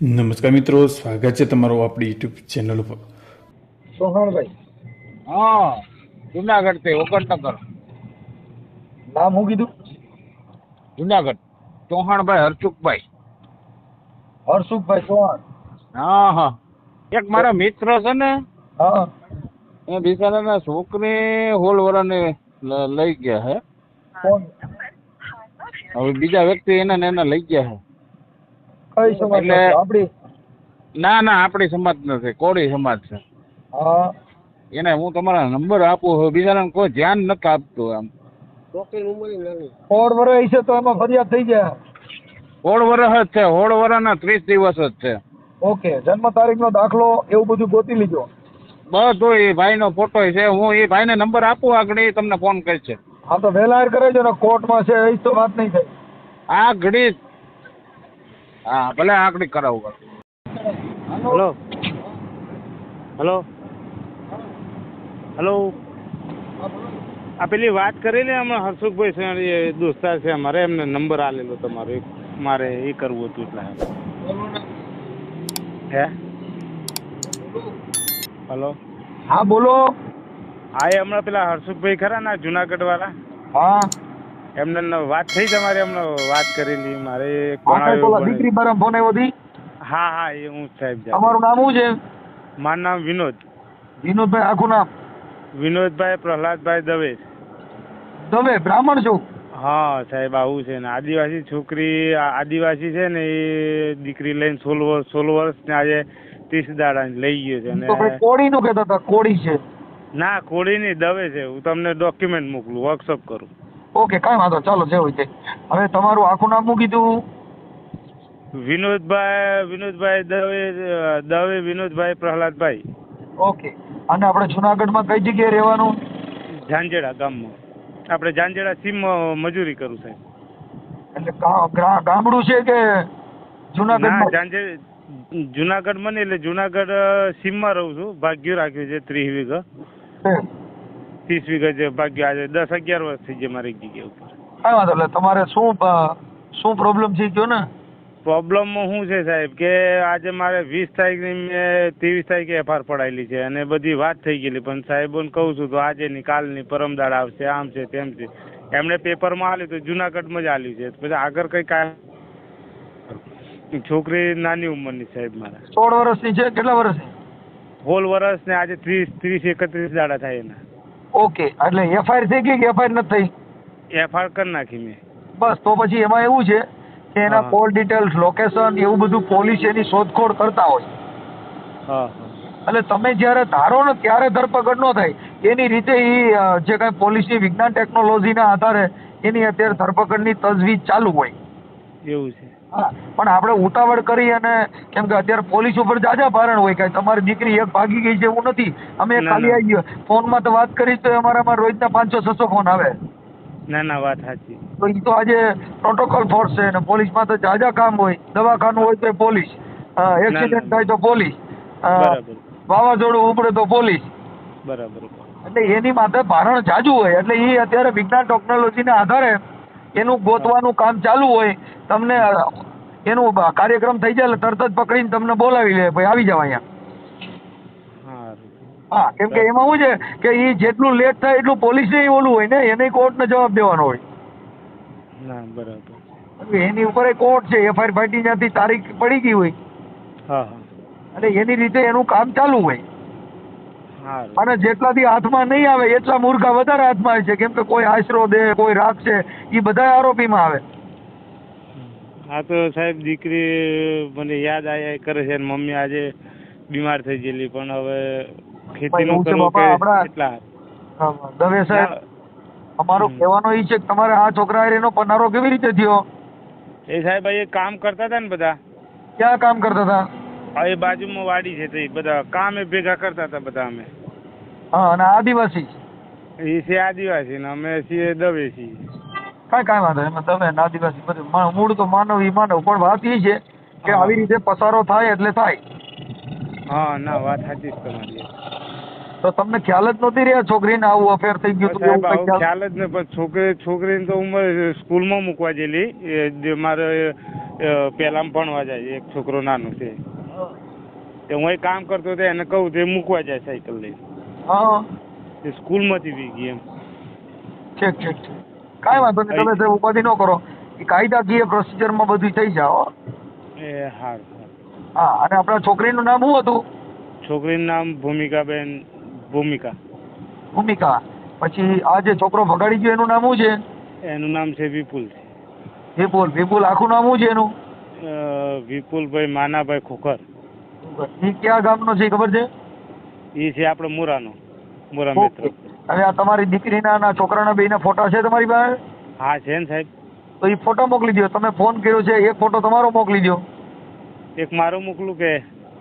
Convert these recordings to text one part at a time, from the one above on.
નમસ્કાર મિત્રો સ્વાગત છે તમારું આપણી યુટ્યુબ ચેનલ ઉપર. સોહણભાઈ. હા જુનાગઢથી ઓકરનગર નામ હું કીધું? જુનાગઢ. ચૌહાણભાઈ હરસુખભાઈ. હરસુખભાઈ ચૌહાણ હા હા. એક મારા મિત્ર છે ને હા. એ બિચારાના છોકરી હોલ વરાને લઈ ગયા હે. કોણ? હવે બીજા વ્યક્તિ એના ને એના લઈ ગયા હે. કઈ સમાજ એટલે- આપડી ના ના આપણી સમાજ નથી. કોળી સમાજ છે. હા. એને હું તમારા નંબર આપું છું. બિચારાને કોઈ ધ્યાન નથી આપતું આમ. સોળ વર્ષ છે તો એમાં ફરિયાદ થઈ જાય. હોળ વરસ જ છે. હોળ વરસના ત્રીસ દિવસ જ છે. ઓકે જન્મ તારીખનો દાખલો એવું બધું ગોતી લીધો. બધું એ ભાઈનો ફોટો છે હું એ ભાઈને નંબર આપું આગળ એ તમને ફોન કરશે. હા તો વહેલા હાર કરે છે ને કોર્ટમાં છે એ તો વાત નહીં થઈ આ ઘડી હા ભલે આંકડી કરાવું હલો. હલો. હલો. આ પેલી વાત કરી ને હમણાં હર્ષુખભાઈ છે દોસ્તાર છે અમારે એમને નંબર આલેલો તમારો મારે એ કરવું હતું એટલે. હે? હલો. હા બોલો. હા એ હમણાં પેલા હર્ષુખભાઈ ખરા ના જુનાગઢ વાળા હા. એમને વાત થઈ તમારે એમને વાત કરેલી મારે. દીકરી બારા ફોન આવ્યો હતી હા હા એ હું સાહેબ તમારું નામ શું છે? મારું નામ વિનોદ. વિનોદભાઈ આખું નામ? વિનોદભાઈ પ્રહલાદભાઈ દવે. દવે બ્રાહ્મણ છો? હા સાહેબ આવું છે ને. આદિવાસી છોકરી આદિવાસી છે ને એ દીકરી લઈને સોળ વર્ષ સોળ વર્ષ ને આજે ત્રીસ દાડા લઈ ગયો છે તો ભાઈ ને કહેતા હતા કોળી છે. ના કોળી નહીં દવે છે. હું તમને ડોક્યુમેન્ટ મોકલું વર્કશોપ કરું. ઓકે કાંઈ વાંધો ચાલો જે હોય તે. હવે તમારું આખું નામ શું કીધું? વિનોદભાઈ વિનોદભાઈ દવે દવે વિનોદભાઈ પ્રહલાદભાઈ. ઓકે. અને આપણે જુનાગઢમાં કઈ જગ્યાએ રહેવાનું? ઝાંઝેડા ગામમાં. આપણે ઝાંઝેડા સીમ મજૂરી કરું સાહેબ. એટલે ગામડું છે કે જુનાગઢમાં? ઝાંઝે જુનાગઢમાં નહીં એટલે જુનાગઢ સીમમાં રહું છું. ભાગ્યું રાખ્યું છે ત્રીસ વીઘા. ત્રીસ વીઘા જે ભાગ્ય આજે દસ અગિયાર વર્ષ થઈ ગયા મારી જગ્યા ઉપર. કાંઈ વાંધો એટલે તમારે શું શું પ્રોબ્લેમ છે કયો ને? પ્રોબ્લેમ શું છે સાહેબ કે આજે મારે વીસ તારીખની મેં ત્રેવીસ તારીખે એફઆર પડાયેલી છે અને બધી વાત થઈ ગયેલી. પણ સાહેબોને કહું છું તો આજે ની કાલની પરમદાડ આવશે આમ છે તેમ છે. એમણે પેપરમાં આલ્યું તો જુનાગઢમાં જ આલ્યું છે. પછી આગળ કઈ કાંઈ છોકરી નાની ઉંમરની સાહેબ મારા. સોળ વર્ષની છે? કેટલા વર્ષની? હોલ વર્ષ ને આજે ત્રીસ ત્રીસ એકત્રીસ દાડા થાય એના. ઓકે એટલે એફઆઈઆર થઈ ગઈ કે એફઆઈઆર નથી થઈ? એફઆઈઆર કરી નાખી મેં. બસ તો પછી એમાં એવું છે કે એના કોલ ડિટેલ્સ લોકેશન એવું બધું પોલીસ એની શોધખોળ કરતા હોય. હા એટલે તમે જ્યારે ધારો ને ત્યારે ધરપકડ ન થાય. એની રીતે એ જે કાંઈ પોલીસની વિજ્ઞાન ટેકનોલોજીના આધારે એની અત્યારે ધરપકડની તજવીજ ચાલુ હોય. એવું છે. હા પણ આપણે ઉતાવળ કરી અને કેમ કે અત્યારે પોલીસ ઉપર જાજા ભારણ હોય કે તમારી દીકરી એક ભાગી ગઈ છે એવું નથી. અમે ખાલી. આવી ફોનમાં તો વાત કરી તો અમારામાં રોજના પાંચસો છસો ફોન આવે. ના ના વાત સાચી. તો એ તો આજે પ્રોટોકોલ ફોર્સ છે અને પોલીસમાં તો જાજા કામ હોય. દવાખાનું હોય તો પોલીસ. એક્સિડન્ટ થાય તો પોલીસ. વાવાઝોડું ઉપડે તો પોલીસ. બરાબર. એટલે એની માથે ભારણ જાજુ હોય. એટલે એ અત્યારે વિજ્ઞાન ટેકનોલોજીના આધારે એનું ગોતવાનું કામ ચાલુ હોય તમને એનું કાર્યક્રમ થઈ જાય એટલે તરત જ પકડીને તમને બોલાવી લે ભાઈ આવી જાવ અહીંયા. હા કેમ કે એમાં શું છે કે એ જેટલું લેટ થાય એટલું પોલીસને ઓલું હોય ને એને કોર્ટને જવાબ દેવાનો હોય. ના બરાબર. એની ઉપર કોર્ટ છે એફઆઈઆર ફાટી ત્યાંથી તારીખ પડી ગઈ હોય. હા. એટલે એની રીતે એનું કામ ચાલુ હોય. અને જેટલાથી હાથમાં નહીં આવે એટલા મૂર્ખા વધારે હાથમાં આવે છે. કેમ કે કોઈ આશરો દે કોઈ રાખશે એ બધા આરોપીમાં આવે. હા તો સાહેબ દીકરી મને યાદ આયા કરે છે મમ્મી આજે બીમાર થઈ ગયેલી. પણ હવે ખેતીનું કરવું કે એટલા. દવે સાહેબ અમારો. કહેવાનો એ છે કે તમારે આ છોકરા એનો પનારો કેવી રીતે થયો? એ સાહેબ એ કામ કરતા હતા ને બધા? ક્યાં કામ કરતા હતા? આ એ બાજુમાં વાડી છે તે બધા કામ ભેગા કરતા હતા બધા અમે. હા અને આદિવાસી એ છે આદિવાસી ને અમે છીએ દવે છીએ. કાંઈ કાંઈ વાંધો. એમાં દવે અને આદિવાસી બધું. મૂળ તો માનવ ઈ માનવ પણ વાત એ છે કે આવી રીતે પસારો થાય એટલે થાય. હા ના વાત સાચી જ તમારી. તો તમને ખ્યાલ જ નહોતી રહ્યા છોકરીને આવું અફેર થઈ ગયું આવું ખ્યાલ? જ નહીં પણ છોકરી છોકરીને તો ઉંમર સ્કૂલમાં મૂકવા જેલી. જે મારે પહેલામાં ભણવા જાય એક છોકરો નાનો છે. તે હું કામ કરતો હતો એને કહું તે મૂકવા જાય સાયકલ લઈને. હા. એ સ્કૂલમાંથી બી ગઈ એમ. ઠીક ઠીક ઠીક. કાંઈ વાંધો નહીં. તમે સાહેબ ઉપાધિ ન કરો. એ કાયદાકીય પ્રોસિજરમાં બધું થઈ જાઓ એ હા હા અને આપણા છોકરીનું નામ શું હતું? છોકરીનું નામ ભૂમિકાબેન ભૂમિકા. ભૂમિકા. પછી આ જે છોકરો ભગાડી ગયો એનું નામ શું છે? એનું નામ છે વિપુલ. વિપુલ. વિપુલ આખું નામ શું છે એનું? વિપુલભાઈ માનાભાઈ ખોખર. એ કયા ગામનો છે ખબર છે? એ છે આપણે મુરાનો મુરા મિત્ર. હવે આ તમારી દીકરીના ના છોકરાના બેયના ફોટા છે તમારી પાસે? હા છે ને સાહેબ. તો એ ફોટો મોકલી દો તમે ફોન કર્યો છે એક ફોટો તમારો મોકલી દો એક મારો મોકલું કે?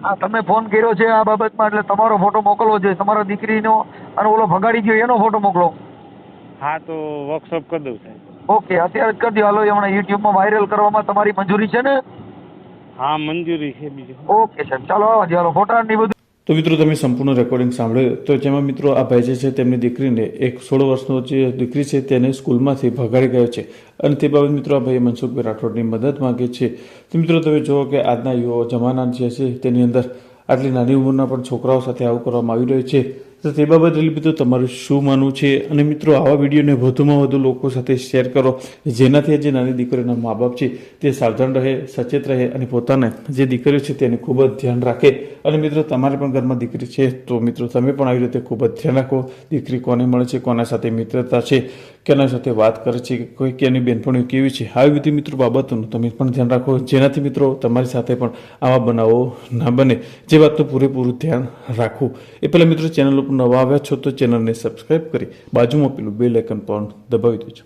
હા તમે ફોન કર્યો છે આ બાબતમાં એટલે તમારો ફોટો મોકલવો જોઈએ. તમારા દીકરીનો અને ઓલો ભગાડી ગયો એનો ફોટો મોકલો. હા તો વર્કશોપ કરી દઉં સાહેબ. ઓકે અત્યારે જ કરી દો હાલો હમણાં યુટ્યુબમાં વાયરલ કરવામાં તમારી મંજૂરી છે ને? હા મંજૂરી છે બીજું. ઓકે સાહેબ. ચાલો આવવા દો હાલો ફોટા ને બધું તો મિત્રો, તમે સંપૂર્ણ રેકોર્ડિંગ સાંભળ્યું. તો જેમાં મિત્રો, આ ભાઈ જે છે તેમની દીકરીને એક સોળ વર્ષનો જે દીકરી છે તેને સ્કૂલમાંથી ભગાડી ગયો છે. અને તે બાબત મિત્રો, આ ભાઈએ મનસુખભાઈ રાઠોડની મદદ માંગે છે. તો મિત્રો, તમે જુઓ કે આજના યુવા જમાના જે છે તેની અંદર આટલી નાની ઉંમરના પણ છોકરાઓ સાથે આવું કરવામાં આવી રહ્યું છે. તો તે બાબતે મિત્રો તમારું શું માનવું છે? અને મિત્રો, આવા વિડીયોને વધુમાં વધુ લોકો સાથે શેર કરો, જેનાથી જે નાની દીકરીઓના મા બાપ છે તે સાવધાન રહે, સચેત રહે અને પોતાને જે દીકરીઓ છે તેને ખૂબ જ ધ્યાન રાખે. અને મિત્રો, તમારે પણ ઘરમાં દીકરી છે, તો મિત્રો, તમે પણ આવી રીતે ખૂબ જ ધ્યાન રાખો. દીકરી કોને મળે છે, કોના સાથે મિત્રતા છે, કેના સાથે વાત કરે છે કે કોઈ કેની બેનપણીઓ કેવી છે, આવી બધી મિત્રો બાબતોનું તમે પણ ધ્યાન રાખો. જેનાથી મિત્રો, તમારી સાથે પણ આવા બનાવો ના બને. જે વાતનું પૂરેપૂરું ધ્યાન રાખવું. એ પહેલાં મિત્રો, ચેનલ ઉપર નવા આવ્યા છો તો ચેનલને સબસ્ક્રાઈબ કરી બાજુમાં પેલું બેલ આઇકન પણ દબાવી દેજો.